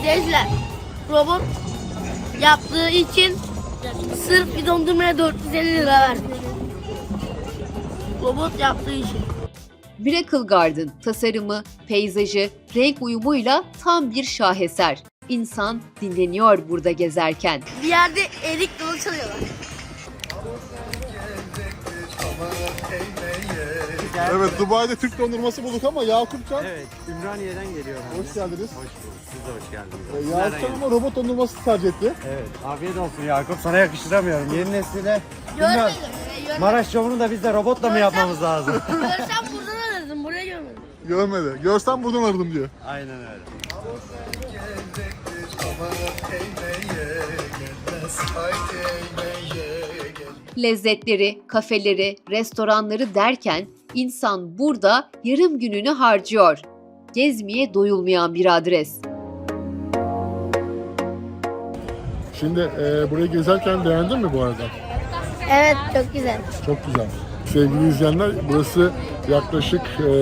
izleyiciler. Robot yaptığı için sırf bir dondurmaya 450 lira verdik. Robot yaptığı için. Miracle Garden tasarımı, peyzajı, renk uyumuyla tam bir şaheser. İnsan dinleniyor burada gezerken. Bir yerde erik dalı çalıyorlar. Evet Dubai'de Türk dondurması bulduk ama Yakupcan Evet, Ümraniye'den geliyor. hoş geldiniz. Hoş bulduk. Siz de hoş geldiniz. Ee, Yakupcan ama robot dondurması tercih etti. Evet, afiyet olsun Yakup. Sana yakıştıramıyorum. Yeni nesline Görmedim. bilmem. görmedim. Maraş şovunu da biz de robotla mı yapmamız lazım? Görsem buradan alırdım. Buraya görmedim. Görmedi. Görsem buradan aradım diyor. Aynen öyle. Lezzetleri, kafeleri, restoranları derken insan burada yarım gününü harcıyor. Gezmeye doyulmayan bir adres. Şimdi e, burayı gezerken beğendin mi bu arada? Evet çok güzel. Çok güzel. Sevgili izleyenler burası yaklaşık e,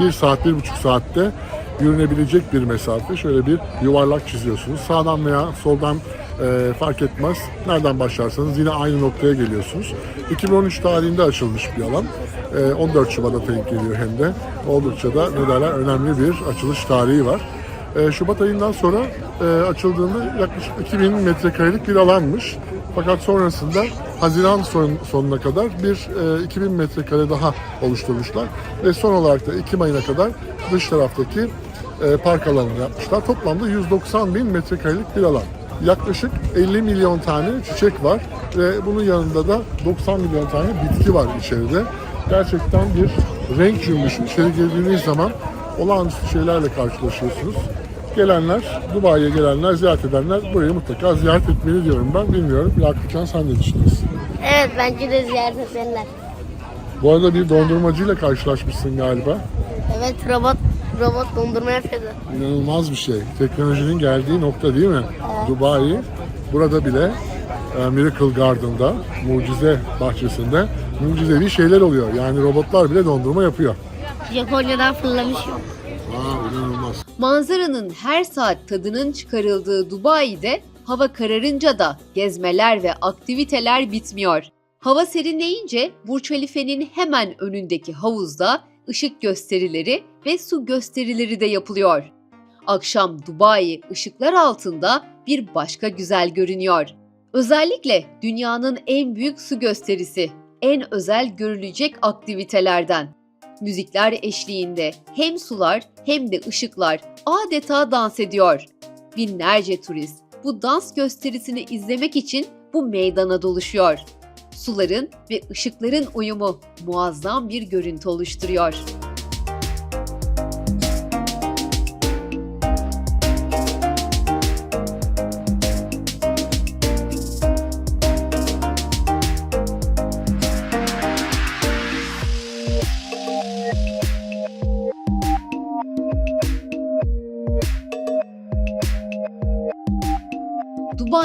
bir saat, bir buçuk saatte yürünebilecek bir mesafe. Şöyle bir yuvarlak çiziyorsunuz. Sağdan veya soldan e, fark etmez. Nereden başlarsanız yine aynı noktaya geliyorsunuz. 2013 tarihinde açılmış bir alan. E, 14 Şubat'a denk geliyor hem de. Oldukça da ne derler önemli bir açılış tarihi var. E, Şubat ayından sonra e, açıldığında yaklaşık 2000 metrekarelik bir alanmış. Fakat sonrasında Haziran son, sonuna kadar bir e, 2000 metrekare daha oluşturmuşlar. Ve son olarak da Ekim ayına kadar dış taraftaki e, park alanını yapmışlar. Toplamda 190 bin metrekarelik bir alan. Yaklaşık 50 milyon tane çiçek var ve bunun yanında da 90 milyon tane bitki var içeride. Gerçekten bir renk cümbüşü. İçeri girdiğiniz zaman olağanüstü şeylerle karşılaşıyorsunuz. Gelenler, Dubai'ye gelenler, ziyaret edenler burayı mutlaka ziyaret etmeli diyorum ben. Bilmiyorum. Yakupcan sen ne düşünüyorsun? Evet bence de ziyaret etsinler. Bu arada bir dondurmacıyla karşılaşmışsın galiba. Evet robot robot dondurma yapıyordu. İnanılmaz bir şey. Teknolojinin geldiği nokta değil mi? Dubai. Burada bile e, Miracle Garden'da, mucize bahçesinde mucizevi şeyler oluyor. Yani robotlar bile dondurma yapıyor. Japonya'dan fırlamış yok. Aa, inanılmaz. Manzaranın her saat tadının çıkarıldığı Dubai'de hava kararınca da gezmeler ve aktiviteler bitmiyor. Hava serinleyince Burç Halife'nin hemen önündeki havuzda ışık gösterileri ve su gösterileri de yapılıyor. Akşam Dubai ışıklar altında bir başka güzel görünüyor. Özellikle dünyanın en büyük su gösterisi, en özel görülecek aktivitelerden. Müzikler eşliğinde hem sular hem de ışıklar adeta dans ediyor. Binlerce turist bu dans gösterisini izlemek için bu meydana doluşuyor. Suların ve ışıkların uyumu muazzam bir görüntü oluşturuyor.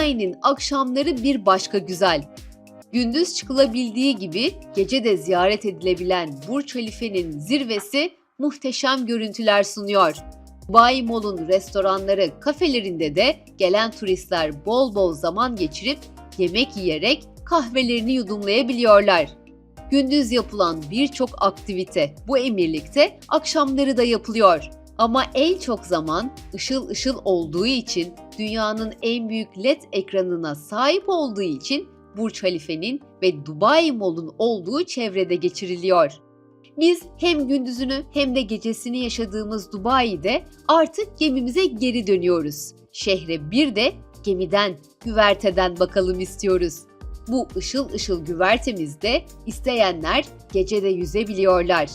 Dubai'nin akşamları bir başka güzel. Gündüz çıkılabildiği gibi gece de ziyaret edilebilen Burç Halife'nin zirvesi muhteşem görüntüler sunuyor. Dubai Mall'un restoranları, kafelerinde de gelen turistler bol bol zaman geçirip yemek yiyerek kahvelerini yudumlayabiliyorlar. Gündüz yapılan birçok aktivite bu emirlikte akşamları da yapılıyor. Ama en çok zaman ışıl ışıl olduğu için dünyanın en büyük LED ekranına sahip olduğu için Burç Halife'nin ve Dubai Mall'un olduğu çevrede geçiriliyor. Biz hem gündüzünü hem de gecesini yaşadığımız Dubai'de artık gemimize geri dönüyoruz. Şehre bir de gemiden, güverteden bakalım istiyoruz. Bu ışıl ışıl güvertemizde isteyenler gecede yüzebiliyorlar.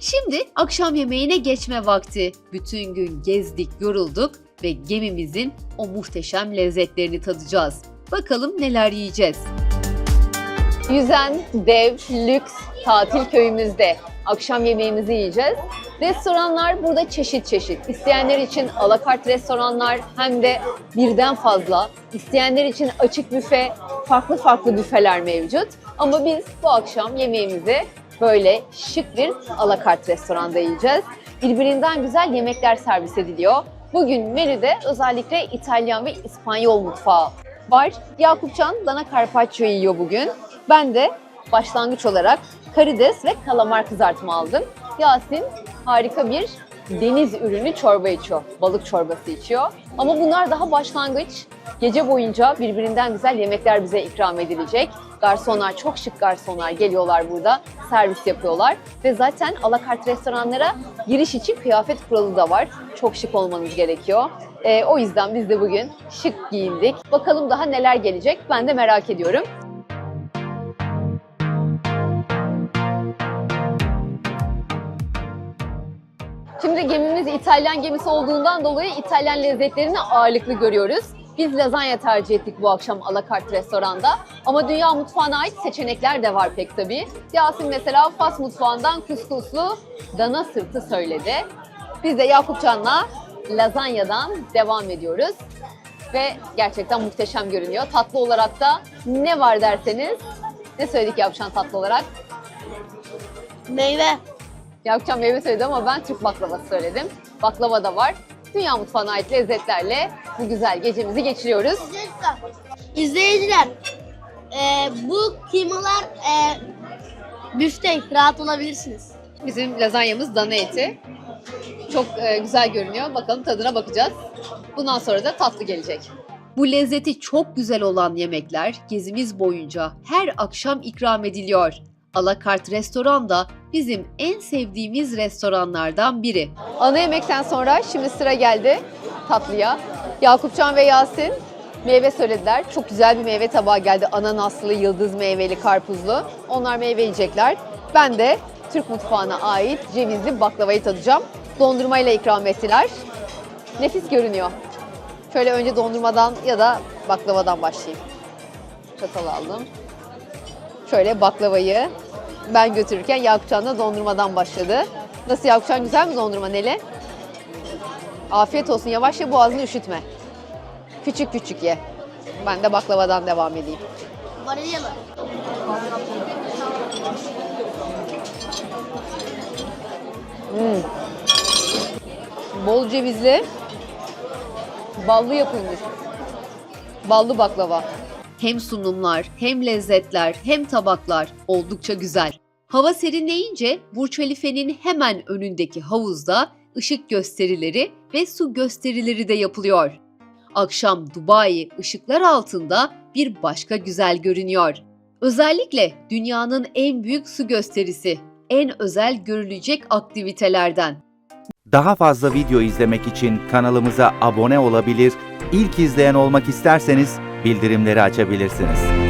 Şimdi akşam yemeğine geçme vakti. Bütün gün gezdik, yorulduk ve gemimizin o muhteşem lezzetlerini tadacağız. Bakalım neler yiyeceğiz. Yüzen dev lüks tatil köyümüzde akşam yemeğimizi yiyeceğiz. Restoranlar burada çeşit çeşit. İsteyenler için alakart restoranlar hem de birden fazla. İsteyenler için açık büfe, farklı farklı büfeler mevcut. Ama biz bu akşam yemeğimizi böyle şık bir alakart restoranda yiyeceğiz. Birbirinden güzel yemekler servis ediliyor. Bugün menüde özellikle İtalyan ve İspanyol mutfağı var. Yakupcan dana carpaccio yiyor bugün. Ben de başlangıç olarak karides ve kalamar kızartma aldım. Yasin harika bir deniz ürünü çorba içiyor. Balık çorbası içiyor. Ama bunlar daha başlangıç. Gece boyunca birbirinden güzel yemekler bize ikram edilecek. Garsonlar, çok şık garsonlar geliyorlar burada. Servis yapıyorlar. Ve zaten alakart restoranlara giriş için kıyafet kuralı da var. Çok şık olmanız gerekiyor. Ee, o yüzden biz de bugün şık giyindik. Bakalım daha neler gelecek ben de merak ediyorum. Şimdi gemimiz İtalyan gemisi olduğundan dolayı İtalyan lezzetlerini ağırlıklı görüyoruz. Biz lazanya tercih ettik bu akşam alakart restoranda. Ama dünya mutfağına ait seçenekler de var pek tabii. Yasin mesela Fas mutfağından kuskuslu dana sırtı söyledi. Biz de Yakupcan'la lazanyadan devam ediyoruz. Ve gerçekten muhteşem görünüyor. Tatlı olarak da ne var derseniz, ne söyledik Yakupcan tatlı olarak? Meyve. Yakupcan meyve söyledi ama ben Türk baklavası söyledim. Baklava da var. Dünya mutfağına ait lezzetlerle bu güzel gecemizi geçiriyoruz. İzleyiciler, e, bu kıymalar e, büfte, rahat olabilirsiniz. Bizim lazanyamız dana eti. Çok e, güzel görünüyor. Bakalım tadına bakacağız. Bundan sonra da tatlı gelecek. Bu lezzeti çok güzel olan yemekler gezimiz boyunca her akşam ikram ediliyor. Alakart restoran da bizim en sevdiğimiz restoranlardan biri. Ana yemekten sonra şimdi sıra geldi tatlıya. Yakupcan ve Yasin meyve söylediler. Çok güzel bir meyve tabağı geldi. Ananaslı, yıldız meyveli, karpuzlu. Onlar meyve yiyecekler. Ben de Türk mutfağına ait cevizli baklavayı tadacağım. Dondurmayla ikram ettiler. Nefis görünüyor. Şöyle önce dondurmadan ya da baklavadan başlayayım. Çatal aldım. Şöyle baklavayı ben götürürken Yakupcan da dondurmadan başladı. Nasıl Yakupcan güzel mi dondurma Neli? Afiyet olsun yavaş ye boğazını üşütme. Küçük küçük ye. Ben de baklavadan devam edeyim. Vanilyalı. Bol cevizli, ballı yapılmış. Ballı baklava. Hem sunumlar, hem lezzetler, hem tabaklar oldukça güzel. Hava serinleyince Burç Halife'nin hemen önündeki havuzda ışık gösterileri ve su gösterileri de yapılıyor. Akşam Dubai ışıklar altında bir başka güzel görünüyor. Özellikle dünyanın en büyük su gösterisi, en özel görülecek aktivitelerden. Daha fazla video izlemek için kanalımıza abone olabilir, ilk izleyen olmak isterseniz bildirimleri açabilirsiniz.